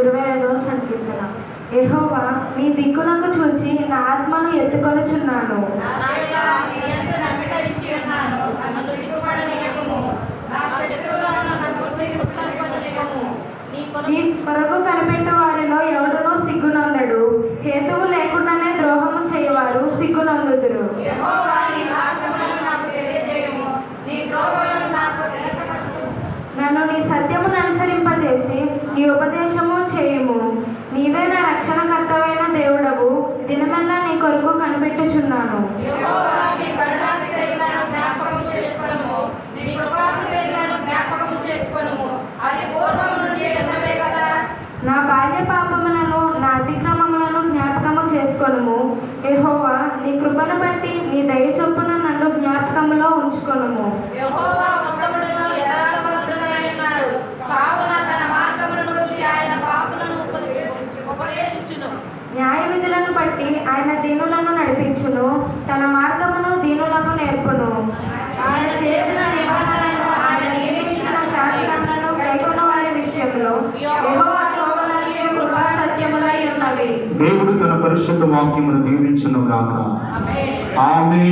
ఇరవై ఐదవ సంకీర్తన. యెహోవా నీ దిక్కునకు చూచి నా ఆత్మను ఎత్తుకొనుచున్నాను. నీ కొరకు కనిపెట్టు వారిలో ఎవరునూ సిగ్గునందడు. హేతువు లేకుండానే ద్రోహము చేయవారు సిగ్గునందుదురు. యెహోవా నీ మార్గములను నాకు తెలియజేయుము. నీ త్రోవలను నాకు తెలియపరచుము. నన్ను నీ సత్యమును అనుసరింపజేసి నీ ఉపదేశము చేయుము నీవే నా రక్షణకర్తవైన దేవుడవు దినమెల్లా నీ కొరకు కనిపెట్టుచున్నాను యెహోవా నీ కరుణాతిశయములను జ్ఞాపకము చేసుకొనుము. నీ కృపాతిశయములను జ్ఞాపకము చేసుకొనుము. అది పూర్వము నుండి ఉన్నవే కదా. నా బాల్య పాపములను నా అతిక్రమములను జ్ఞాపకము చేసుకొనుము. యెహోవా నీ కృపను బట్టి నీ దయ చొప్పున నన్ను జ్ఞాపకములో ఉంచుకొనుము. యెహోవా ఉత్తముడును యథార్థవంతుడునై ఉన్నాడు. కావున తన మార్గములను ఆయన పాపులను ఉపదేశించును. న్యాయ విధులను బట్టి ఆయన దీనులను నడిపించును తన మార్గమును దీనులకు నేర్పును. ఆయన చేసిన నిబంధనలను ఆయన నియమించిన శాసనములను కైకొన్న వారి విషయంలో దేవుడు తన పరిశుద్ధ వాక్యమును దీవించును గాక. ఆమేన్. ఆమె